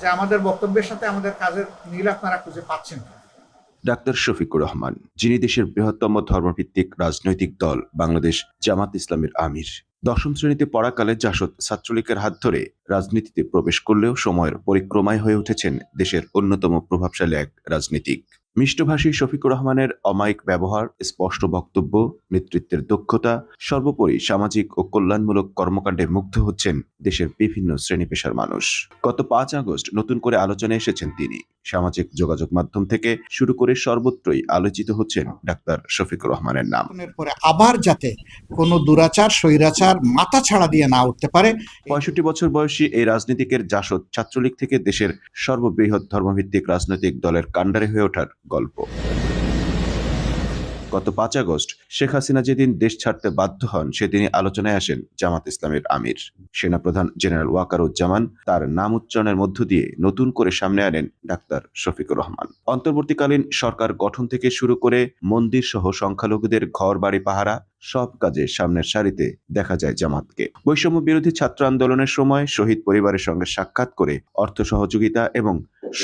যে আমাদের বক্তব্যের সাথে আমাদের কাজের মিল আপনারা খুঁজে পাচ্ছেন। ডাক্তার শফিকুর রহমান, যিনি দেশের বৃহত্তম ধর্মভিত্তিক রাজনৈতিক দল বাংলাদেশ জামাত ইসলামের আমির দশম শ্রেণীতে পড়াকালে জাসদ ছাত্রলীগের হাত ধরে রাজনীতিতে প্রবেশ করলেও সময়ের পরিক্রমায় হয়ে উঠেছেন দেশের অন্যতম প্রভাবশালী এক রাজনীতিক মিষ্টভাষী শফিকুর রহমানের অমায়িক ব্যবহার, স্পষ্ট বক্তব্য, নেতৃত্বের দক্ষতা, সর্বোপরি সামাজিক ও কল্যাণমূলক কর্মকাণ্ডে মুগ্ধ হচ্ছেন দেশের বিভিন্ন শ্রেণি পেশার মানুষ। গত পাঁচ আগস্ট নতুন করে আলোচনায় এসেছেন তিনি। সামাজিক যোগাযোগ মাধ্যম থেকে শুরু করে সর্বত্রই আলোচিত হচ্ছেন ডাক্তার শফিকুর রহমানের নাম। পরে আবার যাতে কোনো দুরাচার স্বৈরাচার মাথা ছাড়া দিয়ে না উঠতে পারে পঁয়ষট্টি বছর বয়সী এই রাজনীতিকের জাসদ ছাত্রলীগ থেকে দেশের সর্ববৃহৎ ধর্মভিত্তিক রাজনৈতিক দলের কাণ্ডারে হয়ে ওঠার গল্প। গত পাঁচ আগস্ট শেখ হাসিনা যেদিন দেশ ছাড়তে বাধ্য হন, সেদিনই আলোচনায় আসেন জামাত ইসলামের আমির। সেনাপ্রধান জেনারেল ওয়াকারুজ্জামান তার নাম উচ্চারণের মধ্য দিয়ে নতুন করে সামনে আনেন ডাক্তার শফিকুর রহমান। অন্তর্বর্তীকালীন সরকার গঠন থেকে শুরু করে মন্দির সহ সংখ্যালঘুদের ঘর, বাড়ি, পাহারা সব কাজে সামনের সারিতে দেখা যায় জামাতকে। বৈষম্য বিরোধী ছাত্র আন্দোলনের সময় শহীদ পরিবারের সঙ্গে সাক্ষাৎ করে অর্থ সহযোগিতা এবং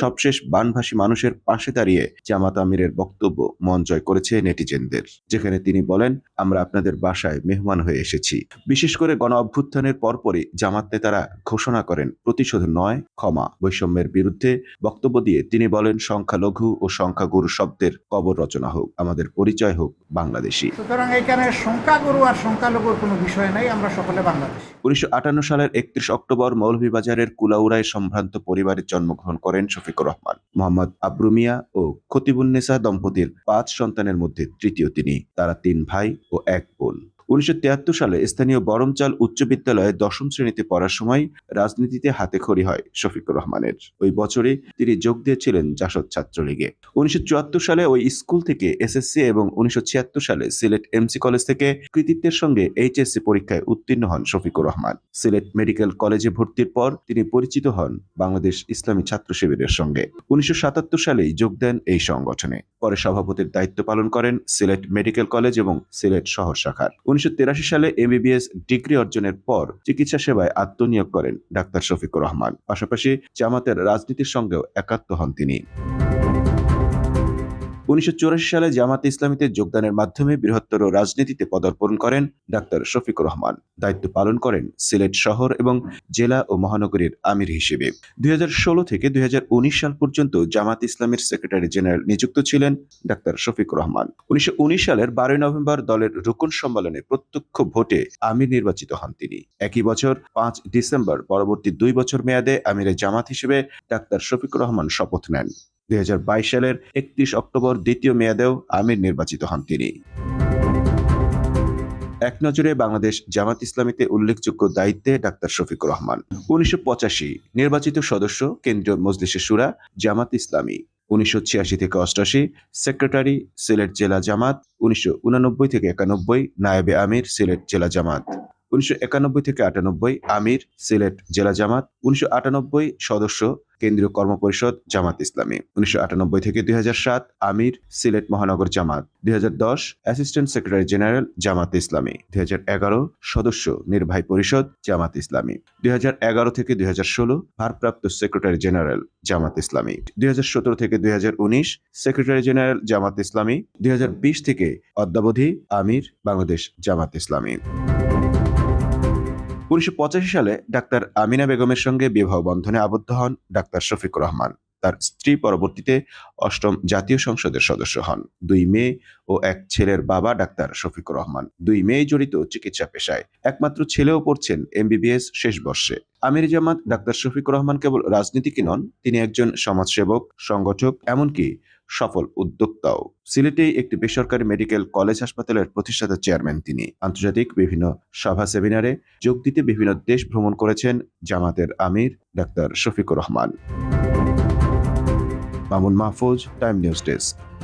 সবশেষ বানভাসী মানুষের পাশে দাঁড়িয়ে জামাত আমিরের বক্তব্য মন জয় করেছে নেটিজেনদের যেখানে তিনি বলেন আমরা আপনাদের বাসায় মেহমান হয়ে এসেছি। বিশেষ করে গণ অভ্যুত্থানের পরপরই জামাত নেতারা ঘোষণা করেন প্রতিশোধ নয় ক্ষমা। বৈষম্যের বিরুদ্ধে বক্তব্য দিয়ে তিনি বলেন সংখ্যালঘু ও সংখ্যাগুরু শব্দের কবর রচনা হোক আমাদের পরিচয় হোক বাংলাদেশি। সুতরাং এখানে সংখ্যাগুরু আর সংখ্যালঘুর কোনো বিষয় নাই আমরা সকলে বাংলাদেশ। উনিশশো আটান্ন সালের একত্রিশ অক্টোবর মৌলভীবাজারের কুলাউড়ায় সম্ভ্রান্ত পরিবারে জন্মগ্রহণ করেন শফিকুর রহমান, মোহাম্মদ আব্রু মিয়া ও খতিবুন্নেসা দম্পতির পাঁচ সন্তানের মধ্যে তৃতীয় তিনি। তারা তিন ভাই ও এক বোন। উনিশশো তিয়াত্তর সালে স্থানীয় বরমচাল উচ্চ বিদ্যালয়ে দশম শ্রেণীতে পড়ার সময় রাজনীতিতে হাতে খড়ি হয় শফিকুর রহমানের। ওই বছরে তিনি যোগ দিয়েছিলেন জাসদ ছাত্রলীগে। উনিশশো চুয়াত্তর সালে ওই স্কুল থেকে এসএসসি এবং উনিশশো ছিয়াত্তর সালে সিলেট এমসি কলেজ থেকে কৃতিত্বের সঙ্গে এইচএসসি পরীক্ষায় উত্তীর্ণ হন শফিকুর রহমান। সিলেট মেডিকেল কলেজে ভর্তির পর তিনি পরিচিত হন বাংলাদেশ ইসলামী ছাত্র শিবিরের সঙ্গে। উনিশশো সাতাত্তর সালেই যোগ দেন এই সংগঠনে। পরে সভাপতির দায়িত্ব পালন করেন সিলেট মেডিকেল কলেজ এবং সিলেট শহর শাখার। উনিশশো সালে এমবিবিএস ডিগ্রি অর্জনের পর চিকিৎসা সেবায় আত্মনিয়োগ করেন ডাক্তার শফিকুর রহমান। পাশাপাশি জামাতের রাজনীতির সঙ্গেও একাত্ম হন তিনি। উনিশশো চুরাশি সালে জামাতে ইসলামীতে যোগদানের মাধ্যমে বৃহত্তর রাজনীতিতে পদার্পণ করেন ডাক্তার শফিকুর রহমান। দায়িত্ব পালন করেন সিলেট শহর এবং জেলা ও মহানগরীর আমির হিসেবে। দুই হাজার ষোলো থেকে দুই হাজার উনিশ সাল পর্যন্ত জামাত ইসলামের সেক্রেটারি জেনারেল নিযুক্ত ছিলেন ডাক্তার শফিকুর রহমান। উনিশশো উনিশ সালের বারোই নভেম্বর দলের রুকন সম্মেলনে প্রত্যক্ষ ভোটে আমির নির্বাচিত হন তিনি। একই বছর পাঁচ ডিসেম্বর পরবর্তী দুই বছর মেয়াদে আমিরের জামাত হিসেবে ডাক্তার শফিকুর রহমান শপথ নেন। দুই সালের একত্রিশ অক্টোবর দ্বিতীয় মেয়াদেও আমির নির্বাচিত হন তিনি। এক নজরে বাংলাদেশ জামাত ইসলামীতে উল্লেখযোগ্য দায়িত্বে ডাক্তার শফিকুর রহমান। উনিশশো পঁচাশি নির্বাচিত সদস্য কেন্দ্রীয় মজলিসে সুরা জামাত ইসলামী। উনিশশো ছিয়াশি থেকে অষ্টাশি সেক্রেটারি সিলেট জেলা জামাত। উনিশশো থেকে একানব্বই নায়েবে আমির সিলেট জেলা জামাত। উনিশশো একানব্বই থেকে আটানব্বই আমির, সিলেট জেলা জামাত, উনিশশো আটানব্বই সদস্য, কেন্দ্রীয় কর্মপরিষদ জামাত ইসলামী, উনিশশো আটানব্বই থেকে দুই আমির, সিলেট মহানগর জামাত, দুই assistant secretary general Jamaat Islami, দুই সদস্য নির্বাহী পরিষদ জামাত ইসলামী, দুই থেকে দুই ষোলো ভারপ্রাপ্ত সেক্রেটারি জেনারেল জামাত ইসলামী, দুই থেকে দুই সেক্রেটারি জেনারেল জামাত ইসলামী, দুই থেকে অদ্যাবধি আমির, বাংলাদেশ জামাত ইসলামী। উনিশশো পঁচাশি সালে ডাক্তার আমিনা বেগমের সঙ্গে বিবাহ বন্ধনে আবদ্ধ হন ডাক্তার শফিকুর রহমান। তার স্ত্রী পরবর্তীতে অষ্টম জাতীয় সংসদের সদস্য হন। দুই মেয়ে ও এক ছেলের বাবা ডাক্তার শফিকুর রহমান। দুই মেয়ে জড়িত চিকিৎসা পেশায় একমাত্র ছেলেও পড়ছেন এমবিবিএস শেষ বর্ষে। আমির জামাত ডাক্তার শফিকুর রহমান কেবল রাজনীতিকই নন, তিনি একজন সমাজসেবক, সংগঠক, এমনকি সফল উদ্যোক্তাও। সিলেটে একটি বেসরকারি মেডিকেল কলেজ হাসপাতালের প্রতিষ্ঠাতা চেয়ারম্যান তিনি। আন্তর্জাতিক বিভিন্ন সভা সেমিনারে যোগ দিতে বিভিন্ন দেশ ভ্রমণ করেছেন জামাতের আমির doctor Shafiqur Rahman. Mamun Mahfuz, time news desk.